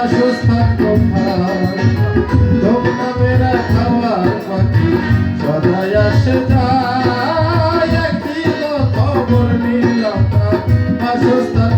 বাসস্থান কোথায় তোমরা মেরা খাওয়ার পাখি সদাই আসে যায় একদিন খবর নিলাম বাসস্থান